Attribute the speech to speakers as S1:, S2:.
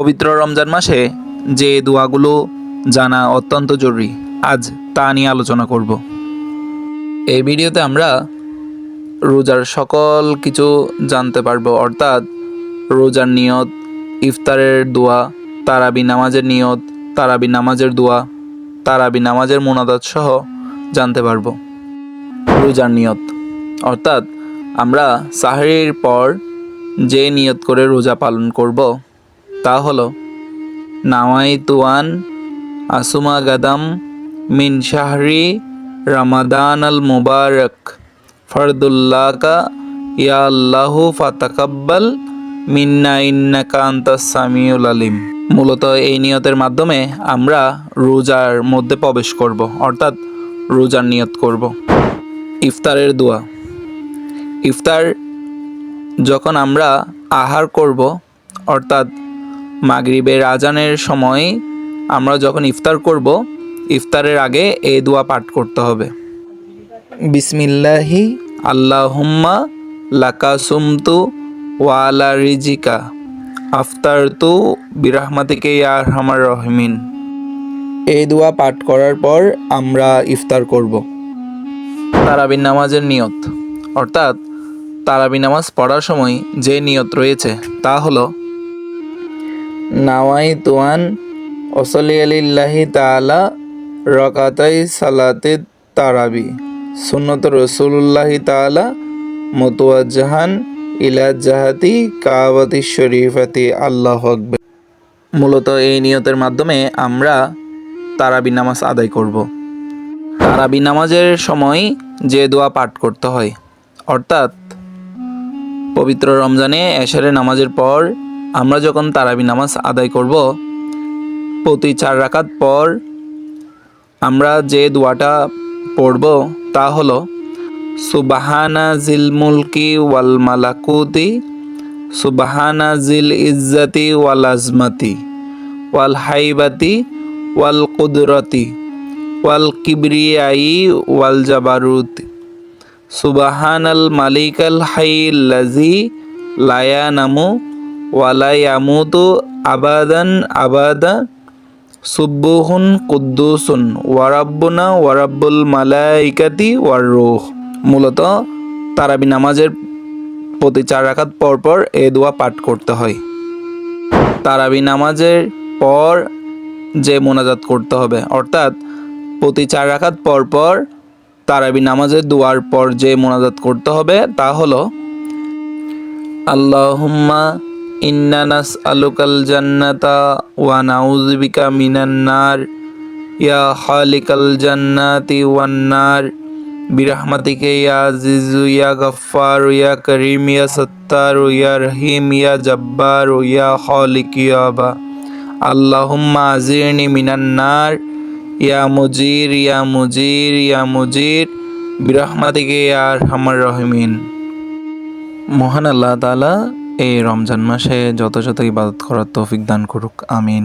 S1: পবিত্র রমজান মাসে যে দোয়াগুলো জানা অত্যন্ত জরুরি, আজ তা নিয়ে আলোচনা করব। এই ভিডিওতে আমরা রোজার সকল কিছু জানতে পারব, অর্থাৎ রোজার নিয়ত, ইফতারের দোয়া, তারাবি নামাজের নিয়ত, তারাবি নামাজের দোয়া, তারাবি নামাজের মোনাদাত সহ জানতে পারব। রোজার নিয়ত, অর্থাৎ আমরা সাহারির পর যে নিয়ত করে রোজা পালন করব তা হলো নাওয়াই তুয়ান আসুমা গাদাম মিন শাহরি রামাদান আল মুবারক। ফরদুল্লাকা, ইয়া আল্লাহু ফাতাকাব্বাল মিন্না আন্তাস সামিউল আলিম। মূলত এই নিয়তের মাধ্যমে আমরা রোজার মধ্যে প্রবেশ করব, অর্থাৎ রোজার নিয়ত করব। ইফতারের দোয়া। ইফতার যখন আমরা আহার করব, অর্থাৎ মাগরিবের আজানের সময় আমরা যখন ইফতার করব ইফতারের আগে এই দোয়া পাঠ করতে হবে। বিসমিল্লাহি আল্লাহুম্মা লাকা সুমতু ওয়ালা রিজিকা আফতার তু বিরাহমাতিকে ইয়ার হামার রহমিন। এই দোয়া পাঠ করার পর আমরা ইফতার করব। তারাবিন নামাজের নিয়ত অর্থাৎ তারাবি নামাজ পড়ার সময় যে নিয়ত রয়েছে তা হলো নাওয়াই তুয়ান ওসলি আলিল্লাহি তালা রকাতাই সালাতে তারাবি। সুন্নত রসুল্লাহি তালা মতুয়াজাহান ইলা জাহাতি কাবাতি শরীফাতি, আল্লাহ আকবর। মূলত এই নিয়তের মাধ্যমে আমরা তারাবি নামাজ আদায় করব। তারাবি নামাজের সময় যে দোয়া পাঠ করতে হয়, অর্থাৎ পবিত্র রমজানে এশারে নামাজের পর আমরা যখন তারাবি নামাজ আদায় করব, প্রতি চার রাকাত পর আমরা যে দোয়াটা পড়ব তা হলো, সুবাহানা জিল মুলকি ওয়াল মালাকুতি, সুবাহানা জিল ইজ্জাতি ওয়াল আজমাতি, ওয়াল হাইবাতি ওয়াল কুদরতি, ওয়াল কিবরিয়াই ওয়াল জাবারুতি, সুবাহানাল মালিকাল হাইল্লাজি লায়ানামু ওয়ালায়ামুতু আবাদান আবাদা সুব্বুহুন কুদ্দুসুন ওয়ারাব্বুনা ওয়ারাব্বুল মালাইকাতি ওয়ার রুহ। মূলত তারাবি নামাজের প্রতি চার রাকাত পর পর এ দোয়া পাঠ করতে হয়। তারাবি নামাজের পর যে মোনাজাত করতে হবে, অর্থাৎ প্রতি চার রাকাত পর পর তারাবি নামাজের দোয়ার পর যে মোনাজাত করতে হবে তা হলো, আল্লাহুম্মা ইন্না নাসআলুকাল জান্নাতা ওয়া নাউযুবিকা মিনান নার। ইয়া খালিকাল জান্নাতি ওয়ান নার। বিরহমাতিকে ইয়া আজিজু, ইয়া গফফার, ইয়া করিম, ইয়া সত্তার, ইয়া রহিম, ইয়া জব্বার, ইয়া খালিক, ইয়া বা আল্লাহুম্মা আজিরনি মিনান নার। ইয়া মুজির ইয়া মুজির ইয়া মুজির। বিরহমাতিকে ইয়ার হামার রহমিন। মহান আল্লাহ তাআলা এই রমজান মাসে যত ইবাদত করার তৌফিক দান করুক আমিন।